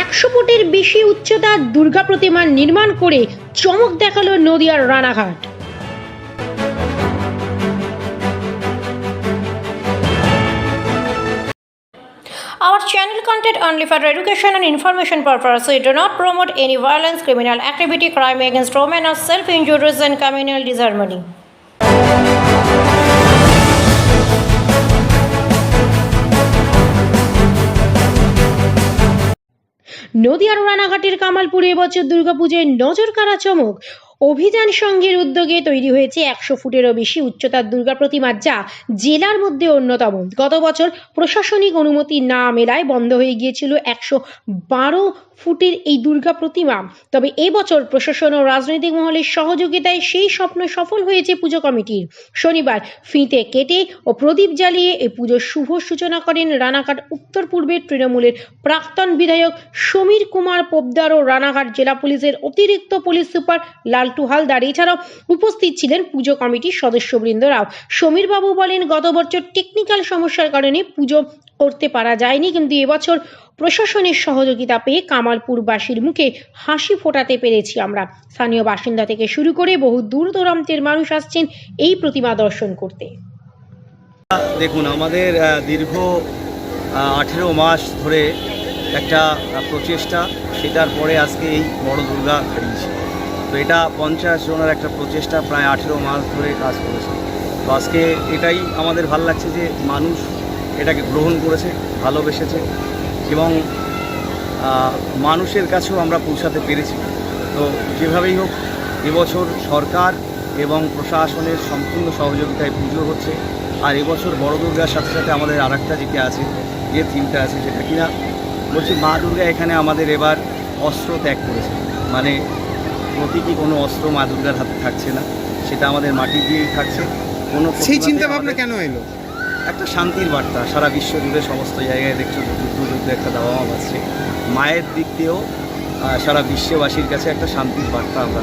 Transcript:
একশো ফুটের বেশি উচ্চতার দুর্গা প্রতিমা নির্মাণ করে চমক দেখাল নদিয়ার Ranaghat Our channel content only for education and information purpose. We do not promote any violence, criminal activity, crime against women, or self-injuries and communal disharmony. নদিয়ার রানাঘাটের কামালপুরে এবছর দুর্গাপুজোয় নজর কাড়া চমক। অভিযান সংঘের উদ্যোগে তৈরি হয়েছে একশো ফুটেরও বেশি উচ্চতার দুর্গা প্রতিমা যা জেলার মধ্যে অন্যতম। গত বছর প্রশাসনিক অনুমতি না মেলায় বন্ধ হয়ে গিয়েছিল একশো বারো ফুটের এই দুর্গা প্রতিমা। তবে এবছর প্রশাসন ও রাজনৈতিক মহলের সহযোগিতায় সেই স্বপ্ন সফল হয়েছে পুজো কমিটির। শনিবার ফিতে কেটে ও প্রদীপ জ্বালিয়ে এই পুজোর শুভ সূচনা করেন রানাঘাট উত্তর পূর্বের তৃণমূলের প্রাক্তন বিধায়ক সমীর কুমার পোবদার ও রানাঘাট জেলা পুলিশের অতিরিক্ত পুলিশ সুপার লালটু হালদার এছাড়াও উপস্থিত ছিলেন পুজো কমিটির সদস্যবৃন্দরাও সমীরবাবু বলেন, গত বছর টেকনিক্যাল সমস্যার কারণে পুজো করতে পারা যায়নি, কিন্তু এবছর প্রশাসনের সহযোগিতা পেয়ে কামালপুরবাসীর মুখে হাসি ফোটাতে পেরেছি আমরা। স্থানীয় বাসিন্দা থেকে শুরু করে বহু দূর দূরান্তের মানুষ আসছেন এই প্রতিমা দর্শন করতে। দেখুন, আমাদের দীর্ঘ আঠেরো মাস ধরে একটা প্রচেষ্টা, সেটার পরে আজকে এই বড় দুর্গা হারিয়েছি। তো এটা পঞ্চাশ জনের একটা প্রচেষ্টা, প্রায় আঠেরো মাস ধরে কাজ করেছে। তো আজকে এটাই আমাদের ভালো লাগছে যে মানুষ এটাকে গ্রহণ করেছে, ভালোবেসেছে এবং মানুষের কাছেও আমরা পৌঁছাতে পেরেছি। তো যেভাবেই হোক, এবছর সরকার এবং প্রশাসনের সম্পূর্ণ সহযোগিতায় পুজো হচ্ছে। আর এবছর বড় দুর্গার সাথে সাথে আমাদের আর একটা যেটা আছে, যে থিমটা আছে সেটা কিনা? বলছি মা দুর্গা এখানে আমাদের এবার অস্ত্র ত্যাগ করেছে। মানে প্রতীকী কোনো অস্ত্র মা দুর্গার হাতে থাকছে না? সেটা আমাদের মাটি দিয়েই থাকছে। কোনো সেই চিন্তা ভাবনা কেন এলো? একটা শান্তির বার্তা। সারা বিশ্ব জুড়ে সমস্ত জায়গায় দেখছ যুদ্ধ যুদ্ধ একটা দাবা বাজছে মায়ের দিক দিয়েও সারা বিশ্ববাসীর কাছে একটা শান্তির বার্তা আমরা